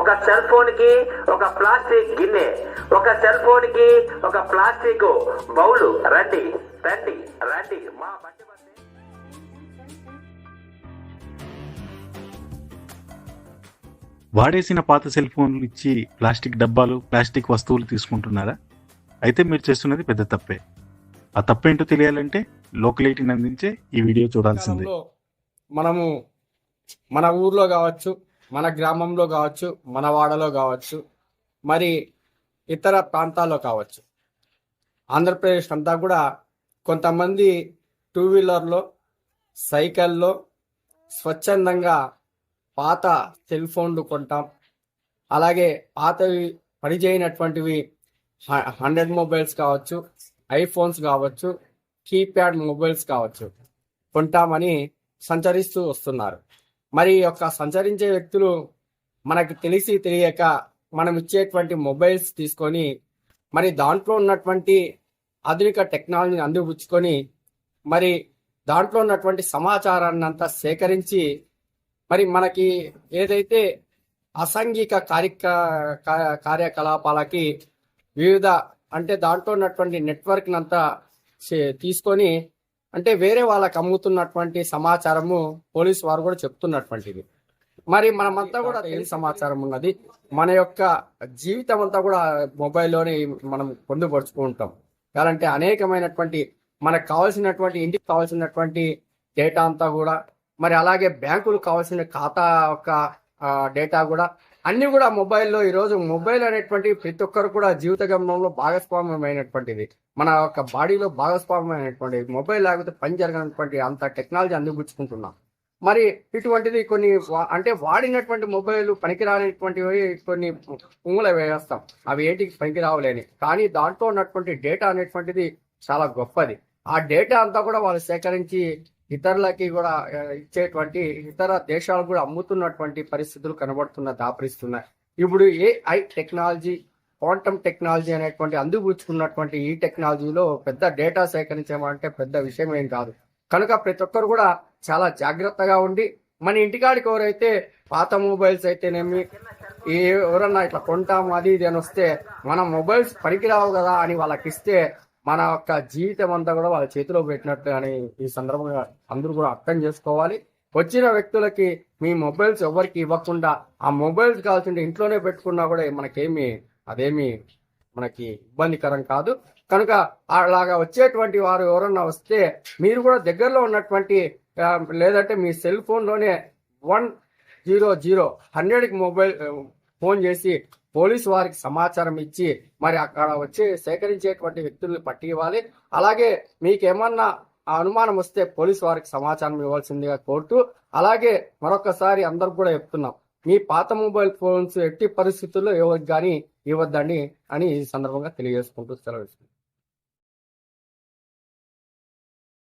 ఒక సెల్ ఫోన్కి ఒక ప్లాస్టిక్ గిన్నె ఒక సెల్ ఫోన్కి ఒక ప్లాస్టిక్ బౌలు రండి రండి రండి. మా బండి వాడేసిన పాత సెల్ ఫోన్లు ఇచ్చి ప్లాస్టిక్ డబ్బాలు ప్లాస్టిక్ వస్తువులు తీసుకుంటున్నారా? అయితే మీరు చేస్తున్నది పెద్ద తప్పే. ఆ తప్పేంటో తెలియాలంటే లోకలైటీని అందించే ఈ వీడియో చూడాల్సిందే. మనము మన ఊర్లో కావచ్చు మన గ్రామంలో కావచ్చు మన వాడలో కావచ్చు మరి ఇతర ప్రాంతాల్లో కావచ్చు. ఆంధ్రప్రదేశ్ అంతా కూడా కొంతమంది టూ వీలర్లో సైకిల్లో స్వచ్ఛందంగా పాత సెల్ ఫోన్లు కొంటాం. అలాగే పాతవి పనిచేయనటువంటివి హ- హండ్రెడ్ మొబైల్స్ కావచ్చు ఐఫోన్స్ కావచ్చు కీప్యాడ్ మొబైల్స్ కావచ్చు కొంటామని సంచరిస్తూ వస్తున్నారు. మరి యొక్క సంచరించే వ్యక్తులు మనకు తెలిసి తెలియక మనం ఇచ్చేటువంటి మొబైల్స్ తీసుకొని మరి దాంట్లో ఉన్నటువంటి ఆధునిక టెక్నాలజీని అందిపుచ్చుకొని మరి దాంట్లో ఉన్నటువంటి సమాచారాన్ని అంతా సేకరించి మరి మనకి ఏదైతే అసాంఘిక కార్యక కార్యకలాపాలకి వివిధ అంటే దాంట్లో ఉన్నటువంటి నెట్వర్క్ అంతా తీసుకొని అంటే వేరే వాళ్ళకి అమ్ముతున్నటువంటి సమాచారము పోలీసు వారు కూడా చెప్తున్నటువంటిది. మరి మనమంతా కూడా ఏం సమాచారం ఉన్నది? మన యొక్క జీవితం అంతా కూడా మొబైల్లోనే మనం పొందుపరుచుకుంటాం. కాలంటే అనేకమైనటువంటి మనకు కావాల్సినటువంటి ఇంటికి కావాల్సినటువంటి డేటా అంతా కూడా మరి అలాగే బ్యాంకులు కావాల్సిన ఖాతా యొక్క డేటా కూడా అన్ని కూడా మొబైల్లో ఈరోజు మొబైల్ అనేటువంటి ప్రతి ఒక్కరు కూడా జీవిత గమనంలో భాగస్వామ్యమైనటువంటిది. మన యొక్క బాడీలో భాగస్వామ్యమైనటువంటి మొబైల్ లేకపోతే పని జరగనటువంటి అంత టెక్నాలజీ అందిపుచ్చుకుంటున్నాం. మరి ఇటువంటిది కొన్ని వా- అంటే వాడినటువంటి మొబైల్ పనికిరానిటువంటివి కొన్ని ఉంగుల వేస్తాం. అవి ఏంటికి పనికిరావలేని. కానీ దాంట్లో ఉన్నటువంటి డేటా అనేటువంటిది చాలా గొప్పది. ఆ డేటా అంతా కూడా వాళ్ళు సేకరించి ఇతరులకి కూడా ఇచ్చేటువంటి ఇతర దేశాలకు కూడా అమ్ముతున్నటువంటి పరిస్థితులు కనబడుతున్న దాపరిస్తున్నాయి ఇప్పుడు ఏఐ టెక్నాలజీ క్వాంటమ్ టెక్నాలజీ అనేటువంటి అందిపుచ్చుకున్నటువంటి ఈ టెక్నాలజీలో పెద్ద డేటా సేకరించమంటే పెద్ద విషయం ఏం కాదు. కనుక ప్రతి ఒక్కరు కూడా చాలా జాగ్రత్తగా ఉండి మన ఇంటికాడికి ఎవరైతే పాత మొబైల్స్ అయితేనేమి ఎవరన్నా ఇట్లా కొంటాం అది ఇది అని వస్తే మన మొబైల్స్ పనికిరావు కదా అని వాళ్ళకి ఇస్తే మన యొక్క జీవితం అంతా కూడా వాళ్ళ చేతిలో పెట్టినట్టు అని ఈ సందర్భంగా అందరూ కూడా అర్థం చేసుకోవాలి. వచ్చిన వ్యక్తులకి మీ మొబైల్స్ ఎవరికి ఇవ్వకుండా ఆ మొబైల్స్ కావాల్సింటే ఇంట్లోనే పెట్టుకున్నా కూడా మనకేమి అదేమి మనకి ఇబ్బందికరం కాదు. కనుక అలాగా వచ్చేటువంటి వారు ఎవరన్నా వస్తే మీరు కూడా దగ్గరలో ఉన్నటువంటి లేదంటే మీ సెల్ ఫోన్లోనే వన్ జీరో జీరో హండ్రెడ్కి మొబైల్ ఫోన్ చేసి పోలీసు వారికి సమాచారం ఇచ్చి మరి అక్కడ వచ్చి సేకరించేటువంటి వ్యక్తుల్ని పట్టి ఇవ్వాలి అలాగే మీకేమన్నా ఆ అనుమానం వస్తే పోలీసు వారికి సమాచారం ఇవ్వాల్సిందిగా కోరుతూ అలాగే మరొకసారి అందరు కూడా చెప్తున్నాం. మీ పాత మొబైల్ ఫోన్స్ ఎట్టి పరిస్థితుల్లో ఎవరికి కానీ ఇవ్వద్దండి అని ఈ సందర్భంగా తెలియజేసుకుంటూ సెలవు